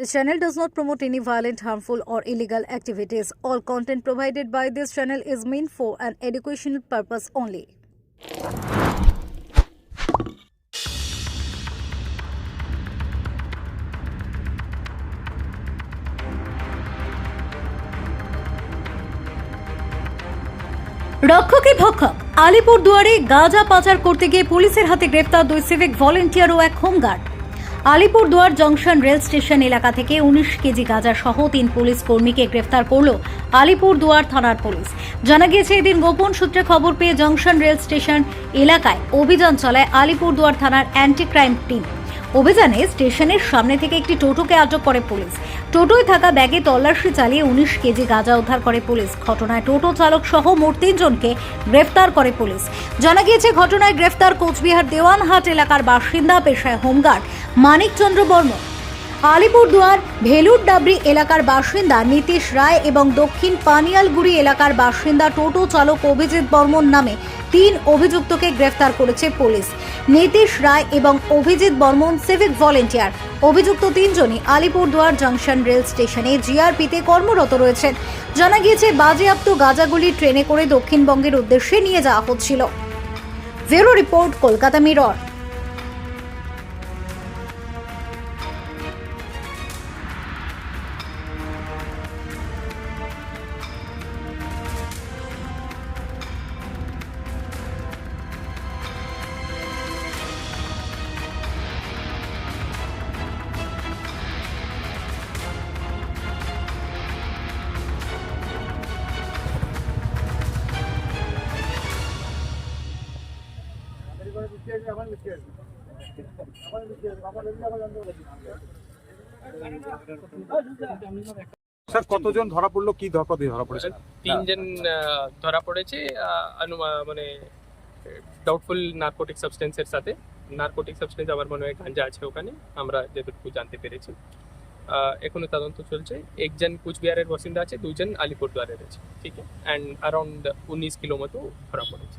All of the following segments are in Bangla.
This channel does not promote any violent, harmful, or illegal activities. All content provided by this channel is meant for an educational purpose only. রক্ষকে ভক্ষক Alipur দুয়ারে গাঁজা পাচার করতে গিয়ে পুলিশের হাতে গ্রেফতার দুই সিভিক ভলেন্টিয়ার ও এক হোমগার্ড আলিপুর দুয়ার জংশন রেল স্টেশন এলাকা থেকে উনিশ কেজি গাঁজা সহ তিন পুলিশ কর্মীকে গ্রেফতার করল আলিপুরদুয়ার থানার পুলিশ। জানা গিয়েছে, এদিন গোপন সূত্রে খবর পেয়ে জংশন রেল স্টেশন এলাকায় অভিযান চলায় আলিপুরদুয়ার থানার অ্যান্টি ক্রাইম টিম অভিযানে স্টেশনের সামনে থেকে একটি টোটোকে আটক করে পুলিশ। টোটোয় থাকা ব্যাগে তল্লাশি চালিয়ে উনিশ কেজি গাঁজা উদ্ধার করে পুলিশ। ঘটনায় টোটো চালক সহ মোট তিনজনকে গ্রেফতার করে পুলিশ। জানা গিয়েছে, ঘটনায় গ্রেফতার কোচবিহার দেওয়ানহাট এলাকার বাসিন্দা, পেশায় হোমগার্ড মানিকচন্দ্র বর্মন। আলিপুরদুয়ার ভেলুর ডাবরি এলাকার বাসিন্দা নীতিশ রায় এবং দক্ষিণ পানিয়ালগুড়ি এলাকার বাসিন্দা টোটো চালক অভিজিৎ বর্মন নামে তিন অভিযুক্তকে গ্রেফতার করেছে পুলিশ। নীতিশ রায় এবং অভিজিৎ বর্মন সিভিক ভলেন্টিয়ার। অভিযুক্ত তিনজনই আলিপুরদুয়ার জাংশন রেল স্টেশনে জিআরপিতে কর্মরত রয়েছেন। জানা গিয়েছে, বাজেয়াপ্ত গাজাগুলি ট্রেনে করে দক্ষিণবঙ্গের উদ্দেশ্যে নিয়ে যাওয়া হচ্ছিল। Bureau report, Kolkata mirror. Sir, কতজন ধরা পড়ল? কি ধরা ধরা পড়েছে? তিনজন ধরা পড়েছে মানে ডাউটফুল নার্কোটিক সাবস্টেন্সের সাথে। নার্কোটিক সাবস্টেন্স আমার মনে হয় গাঞ্জা আছে ওখানে, আমরা যেটুকু জানতে পেরেছি। এখনও তদন্ত চলছে। একজন কুচবিহারের বাসিন্দা আছে দুইজন আলিপুরদুয়ারের আছে, ঠিক আছে? অ্যান্ড অ্যারাউন্ড উনিশ কিলো মতো ধরা পড়েছে।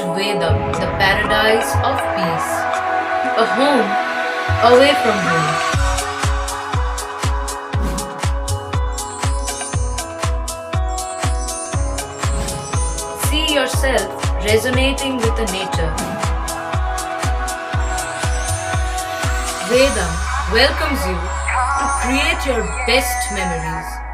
at Vedam, the paradise of peace. A home away from home. See yourself resonating with the nature. Vedam welcomes you to create your best memories.